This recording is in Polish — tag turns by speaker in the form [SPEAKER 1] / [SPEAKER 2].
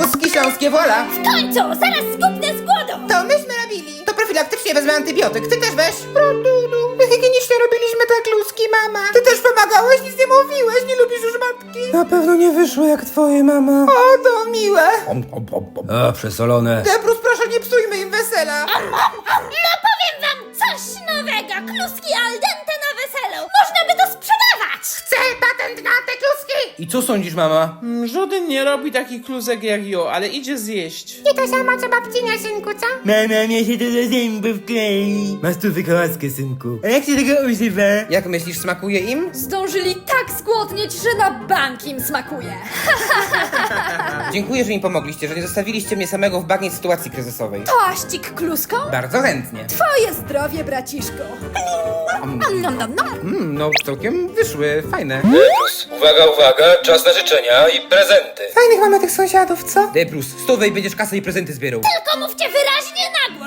[SPEAKER 1] Kluski śląskie wola.
[SPEAKER 2] W końcu, zaraz zgubnę z głodu!
[SPEAKER 1] To myśmy robili. To profilaktycznie wezmę antybiotyk. Ty też weź. Produdu. My higienicznie robiliśmy te kluski, mama. Ty też pomagałeś, nic nie mówiłeś. Nie lubisz już matki.
[SPEAKER 3] Na pewno nie wyszło jak twoje mama.
[SPEAKER 1] O, to miłe.
[SPEAKER 3] A, przesolone.
[SPEAKER 1] Deprus, proszę, nie psujmy im wesela.
[SPEAKER 2] No powiem wam coś nowego! Kluski al dente na weselu! Można by to sprzedawać!
[SPEAKER 1] Chcę patent na te kluski.
[SPEAKER 3] I co sądzisz, mama?
[SPEAKER 4] Mm, Żaden nie robi takich klusek jak jo, ale idzie zjeść.
[SPEAKER 1] Nie to samo co babci na synku, co?
[SPEAKER 3] Mama, mnie się to do zębów klei. Masz tu wykałaskę, synku. A jak się tego używa?
[SPEAKER 1] Jak myślisz, smakuje im?
[SPEAKER 5] Zdążyli tak zgłodnieć, że na bank im smakuje.
[SPEAKER 1] Dziękuję, że mi pomogliście, że nie zostawiliście mnie samego w bagnie sytuacji kryzysowej.
[SPEAKER 5] Toaścik kluską?
[SPEAKER 1] Bardzo chętnie.
[SPEAKER 5] Twoje zdrowie, braciszku. Nom, nom, nom.
[SPEAKER 1] Mm, no, całkiem wyszły, fajne.
[SPEAKER 3] Uwaga, uwaga, czas na życzenia i prezenty.
[SPEAKER 1] Fajnych mamy tych sąsiadów, co? Deprus, stówę i będziesz kasę i prezenty zbierał.
[SPEAKER 2] Tylko mówcie wyraźnie na